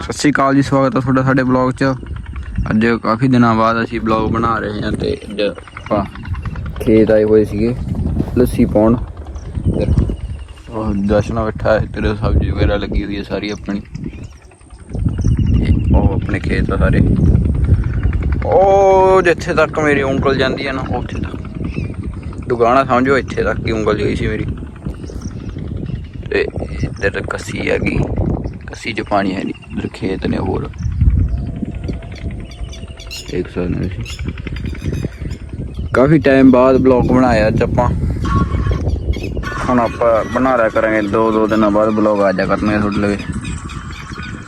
ਸਤਿ ਸ਼੍ਰੀ ਅਕਾਲ ਜੀ, ਸਵਾਗਤ ਹੈ ਤੁਹਾਡਾ ਸਾਡੇ ਬਲੌਗ 'ਚ। ਅੱਜ ਕਾਫੀ ਦਿਨਾਂ ਬਾਅਦ ਅਸੀਂ ਬਲੌਗ ਬਣਾ ਰਹੇ ਹਾਂ ਤੇ ਅੱਜ ਆਪਾਂ ਖੇਤ ਆਏ ਹੋਏ ਸੀਗੇ, ਲੱਸੀ ਪਾਉਣ। ਇੱਧਰ ਉਹ ਦਰਸ਼ਨਾ ਬੈਠਾ ਹੈ, ਤੇਰੇ ਸਬਜ਼ੀ ਵਗੈਰਾ ਲੱਗੀ ਹੋਈ ਹੈ ਸਾਰੀ ਆਪਣੀ। ਤੇ ਉਹ ਆਪਣੇ ਖੇਤ ਆ ਸਾਰੇ। ਉਹ ਜਿੱਥੇ ਤੱਕ ਮੇਰੀ ਉਂਗਲ ਜਾਂਦੀ ਹੈ ਨਾ, ਉੱਥੇ ਤੱਕ। ਦੁਕਾਨਾ ਸਮਝੋ ਇੱਥੇ ਤੱਕ ਹੀ ਉਂਗਲ ਗਈ ਸੀ ਮੇਰੀ। ਤੇ ਇੱਧਰ ਕੱਸੀ ਹੈਗੀ। ਕੱਸੀ 'ਚ ਪਾਣੀ ਹੈ ਨਹੀਂ ਇੱਧਰ ਖੇਤ ਨੇ ਹੋਰ। ਇੱਕ ਸਾਲ ਨੇ ਸੀ। ਕਾਫੀ ਟਾਈਮ ਬਾਅਦ ਬਲੌਗ ਬਣਾਇਆ ਅੱਜ ਆਪਾਂ। ਹੁਣ ਆਪਾਂ ਬਣਾ ਰਿਆ ਕਰਾਂਗੇ, ਦੋ ਦੋ ਦਿਨਾਂ ਬਾਅਦ ਬਲੌਗ ਆ ਜਾ ਕਰਨਗੇ ਤੁਹਾਡੇ ਲਵੇ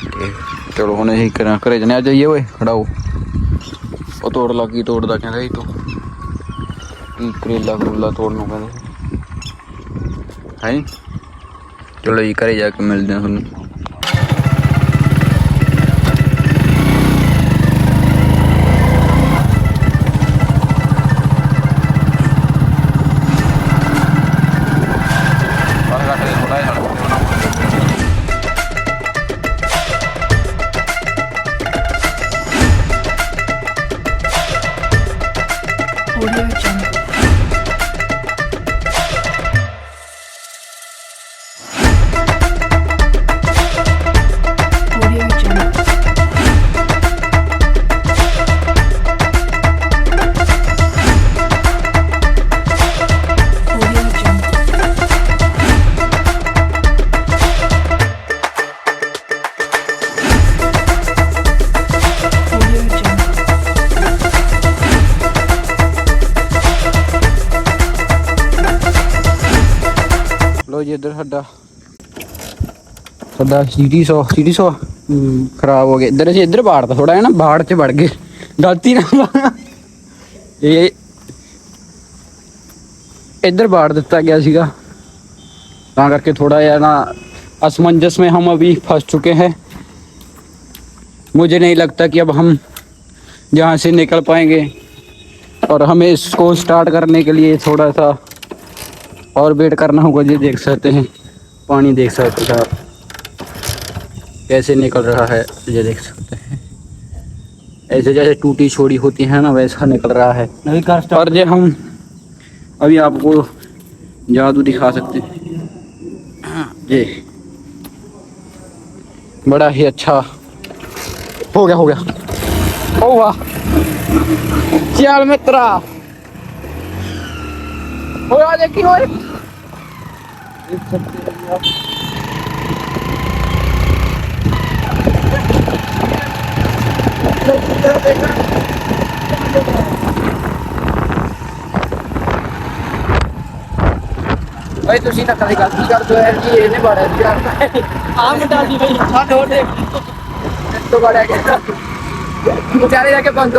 ਤੇ ਚਲੋ ਹੁਣ ਅਸੀਂ ਕਰਾਂ, ਘਰੇ ਜਨੇ ਆ ਜਾਈਏ ਓਏ ਖੜਾਓ। ਉਹ ਤੋੜ ਲਾ, ਕੀ ਤੋੜਦਾ ਕਹਿੰਦਾ ਸੀ ਤੂੰ। ਕੀ ਕਰੇਲਾ ਕਰੂਲਾ ਤੋੜ ਨੂੰ ਕਹਿੰਦਾ। ਹੈ? ਚਲੋ ਜੀ, ਘਰੇ ਜਾ ਕੇ ਮਿਲਦੇ ਹਾਂ ਤੁਹਾਨੂੰ। ਜੀ ਇੱਧਰ ਸਾਡਾ ਸਾਡਾ ਸੀਟੀ 100 ਸੀਟੀ 100 ਖਰਾਬ ਹੋ ਗਿਆ ਇੱਧਰ ਅਸੀਂ ਇੱਧਰ ਬਾੜਦਾ ਥੋੜਾ ਹੈ ਨਾ ਬਾੜ 'ਚ ਵੜ ਗਏ ਗਲਤੀ ਨਾਲ ਇਹ ਇੱਧਰ ਬਾੜ ਦਿੱਤਾ ਗਿਆ ਸੀਗਾ ਤਾਂ ਕਰਕੇ ਥੋੜਾ ਜਿਹਾ ਨਾ असमंजस में हम अभी फंस चुके हैं मुझे नहीं लगता कि अब हम यहाँ से निकल पाएंगे और हमें इसको स्टार्ट करने के लिए थोड़ा सा और वेट करना होगा ये देख सकते हैं। पानी देख सकते हैं आप। कैसे निकल रहा है ये देख सकते हैं। ऐसे जैसे टूटी छोड़ी होती है ना वैसा निकल रहा है। और ये हम अभी आपको जादू दिखा सकते हैं। ये। बड़ा ही अच्छा। हो गया हो गया। ओ वाह। चल मित्रा। हो आ देखी हो देख सकते हैं आप ਭਾਈ ਤੁਸੀਂ ਤਾਂ ਕਦੇ ਗਲਤੀ ਕਰਦੇ ਹੋ ਜੀ ਇਹਨੇ ਬੜਾ ਜਿਹੜਾ ਆ ਮੁੰਡਾ ਜੀ ਭਾਈ ਆ ਦੋ ਦੇ ਤੋਂ ਬੜਾ ਗਿਆ ਵਿਚਾਰੇ ਜਾ ਕੇ ਬੰਦ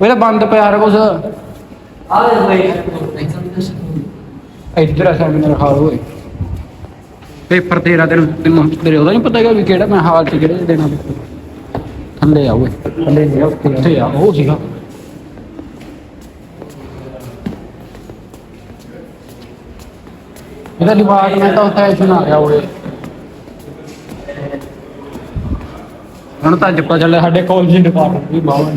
ਤਾਂ ਬੰਦ ਪਿਆ ਰ ਕੁਛ। ਆ ਲੈ ਇੱਧਰ ਆ ਸੈਮੀਨਾਰ ਹਾਲ ਹੋਏ ਪੇਪਰ ਤੇਰਾ ਤੈਨੂੰ ਤੈਨੂੰ ਤੇਰੇ ਉਹਦਾ ਨਹੀਂ ਪਤਾ ਹੈਗਾ ਵੀ ਕਿਹੜਾ ਮੈਂ ਹਾਲ ਚ ਕਿਹੜੇ ਦੇਣਾ ਥੱਲੇ ਆ ਓਏ। ਥੱਲੇ ਨਹੀਂ ਆ। ਉੱਤੇ ਕਿੱਥੇ ਆ ਉਹ ਸੀਗਾ। ਇਹਦਾ ਡਿਪਾਰਟਮੈਂਟ ਆਫ ਫੈਸ਼ਨ ਆ ਗਿਆ ਓਏ। ਹੁਣ ਤਾਂ ਅੱਜ ਪਤਾ ਚੱਲਿਆ ਸਾਡੇ ਕਾਲਜ ਡਿਪਾਰਟਮੈਂਟ ਵੀ ਬਾਹਰ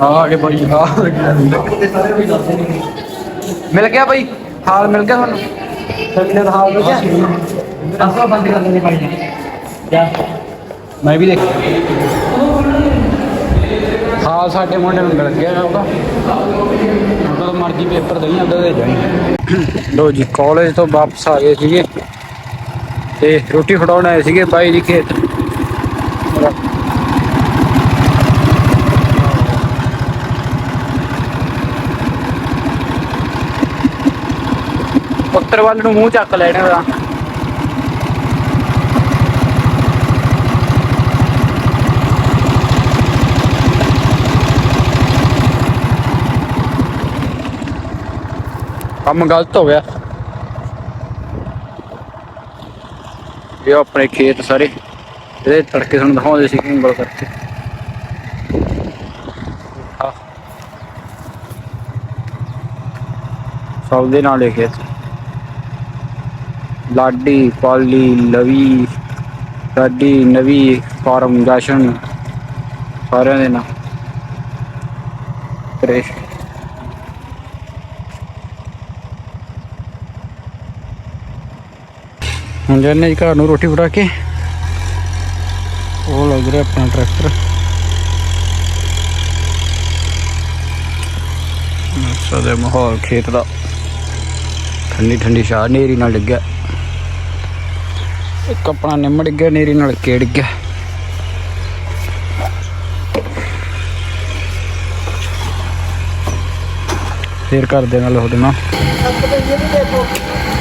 ਆ ਕੇ ਬਾਈ ਆ ਮਿਲ ਗਿਆ ਬਾਈ, ਹਾਲ ਮਿਲ ਗਿਆ ਤੁਹਾਨੂੰ? ਸੈਮੀਨਾਰ ਹਾਲ ਹੋ ਗਿਆ ਅਸਵਾ ਬੰਦ ਕਰ ਲੈਣੇ ਭਾਈ ਨੇ ਜਾ ਮੈਂ ਵੀ ਦੇਖਿਆ। ਹਾਲ ਸਾਡੇ ਮੁੰਡੇ ਨੂੰ ਮਿਲ ਗਿਆ ਉਹਦਾ। ਜਦੋਂ ਮਰਜ਼ੀ ਪੇਪਰ ਦੇਈ ਜਾਂਦਾ ਦੇ ਜਾਈ। ਲੋ ਜੀ ਕਾਲਜ ਤੋਂ ਵਾਪਸ ਆ ਗਏ ਸੀਗੇ। ਤੇ ਰੋਟੀ ਫੜਾਉਣ ਆਏ ਸੀਗੇ ਬਾਈ ਜੀ ਖੇਤ। ਉੱਤਰ ਵੱਲ ਨੂੰ ਮੂੰਹ ਚੱਕ ਲੈਣੇ ਦਾ ਕੰਮ ਗਲਤ ਹੋ ਗਿਆ। ਇਹ ਆਪਣੇ ਖੇਤ ਸਾਰੇ। ਇਹਦੇ ਤੜਕੇ ਤੁਹਾਨੂੰ ਦਿਖਾਉਂਦੇ ਸੀ ਉਂਗਲ ਕਰਕੇ। ਸਭ ਦੇ ਨਾਲ ਇਹ ਖੇਤ ਲਾਡੀ, ਪਾਲੀ, ਲਵੀ, ਲਾਡੀ, ਨਵੀ, ਫਾਰਮ, ਜਸ਼ਨ। ਸਾਰਿਆਂ ਦੇ ਨਾਲ ਕ੍ਰੇਸ਼। ਹੁਣ ਜਾਂਦੇ ਜੀ ਘਰ ਨੂੰ ਰੋਟੀ ਫੜਾ ਕੇ। ਉਹ ਲੱਗ ਰਿਹਾ ਆਪਣਾ ਟਰੈਕਟਰ। ਸਾਡੇ ਮਾਹੌਲ ਖੇਤ ਦਾ। ਠੰਡੀ ਠੰਡੀ ਸ਼ਾਹ ਨੇਰੀ ਨਾਲ ਲੱਗਿਆ ਇੱਕ ਆਪਣਾ ਨਿੰਮ ਡਿੱਗਿਆ ਨੇਰੀ ਨਾਲ ਕੇੜ ਗਿਆ ਫੇਰ ਕਰਦੇ ਨਾਲ ਉਹਦੇ ਨਾਲ।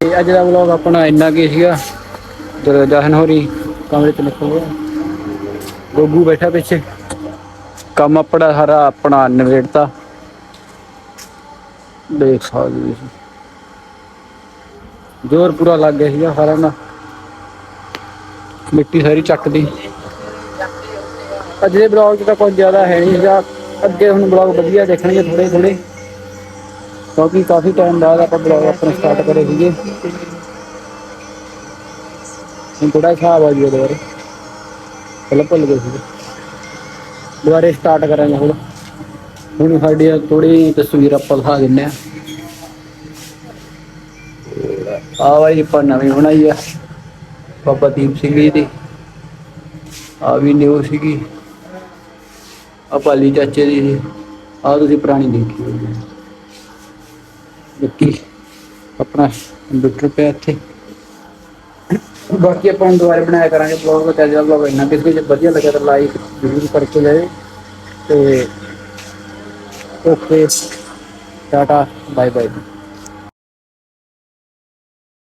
ਤੇ ਅੱਜ ਦਾ ਵਲੌਗ ਆਪਣਾ ਇੰਨਾ ਕੀ ਸੀਗਾ, ਜਦੋਂ ਜਹਨ ਹੋਰੀ ਕਮਰੇ ਚ ਨਿਕਲ ਗਿਆ। ਗੋਗੂ ਬੈਠਾ ਪਿੱਛੇ। ਕੰਮ ਆਪਣਾ ਸਾਰਾ ਆਪਣਾ ਨਵੇੜਤਾ ਦੇਖ ਸਕਦੇ ਸੀ ਜ਼ੋਰ ਪੂਰਾ ਲੱਗ ਗਿਆ ਸੀਗਾ ਸਾਰਿਆਂ ਦਾ। ਮਿੱਟੀ ਸਾਰੀ ਚੱਕਦੀ ਅੱਜ ਦੇ ਬਲੌਗ 'ਚ ਤਾਂ ਕੁਝ ਜ਼ਿਆਦਾ ਹੈ ਨਹੀਂ ਸੀਗਾ। ਅੱਗੇ ਹੁਣ ਬਲੌਗ ਵਧੀਆ ਦੇਖਣਗੇ ਥੋੜੇ ਥੋੜੇ ਕਿਉਂਕਿ ਕਾਫੀ ਟਾਈਮ ਬਾਅਦ ਆਪਾਂ ਬਲੌਗ ਆਪਣਾ ਸਟਾਰਟ ਕਰੇ ਸੀਗੇ ਹੁਣ ਥੋੜਾ ਹਿਸਾਬ ਆ ਗਿਆ ਦੁਬਾਰੇ ਪਹਿਲਾਂ ਭੁੱਲ ਗਏ ਸੀ ਦੁਬਾਰੇ ਸਟਾਰਟ ਕਰਾਂਗੇ ਹੁਣ ਹੁਣ ਸਾਡੀ ਥੋੜੀ ਤਸਵੀਰ ਆਪਾਂ ਦਿਖਾ ਦਿੰਨੇ ਆ ਆ ਵਾਲੀ ਆਪਾਂ ਨਵੀਂ ਬਣਾਈ ਆ ਬਾਬਾ ਦੀਪ ਸਿੰਘ ਜੀ ਦੀ ਆ ਵੀ ਨਿਊ ਸੀਗੀ ਆ ਪਾਲੀ ਚਾਚੇ ਦੀ ਸੀ ਆ ਤੁਸੀਂ ਪੁਰਾਣੀ ਦੇਖੀ ਹੋਈ ਹੈ ਬਾਕੀ ਆਪਣਾ ਕੰਪਿਊਟਰ ਪਿਆ ਇੱਥੇ ਬਾਕੀ ਆਪਾਂ ਹੁਣ ਦੁਬਾਰਾ ਬਣਾਇਆ ਕਰਾਂਗੇ ਬਲੌਗ ਤੇ ਅੱਜ ਦਾ ਬਲੌਗ ਇੰਨਾ ਕਿਸੇ ਜੇ ਵਧੀਆ ਲੱਗਿਆ ਤਾਂ ਲਾਈਕ ਜ਼ਰੂਰ ਕਰਕੇ ਜਾਇਓ ਤੇ ਓਕੇ ਟਾਟਾ ਬਾਏ ਬਾਏ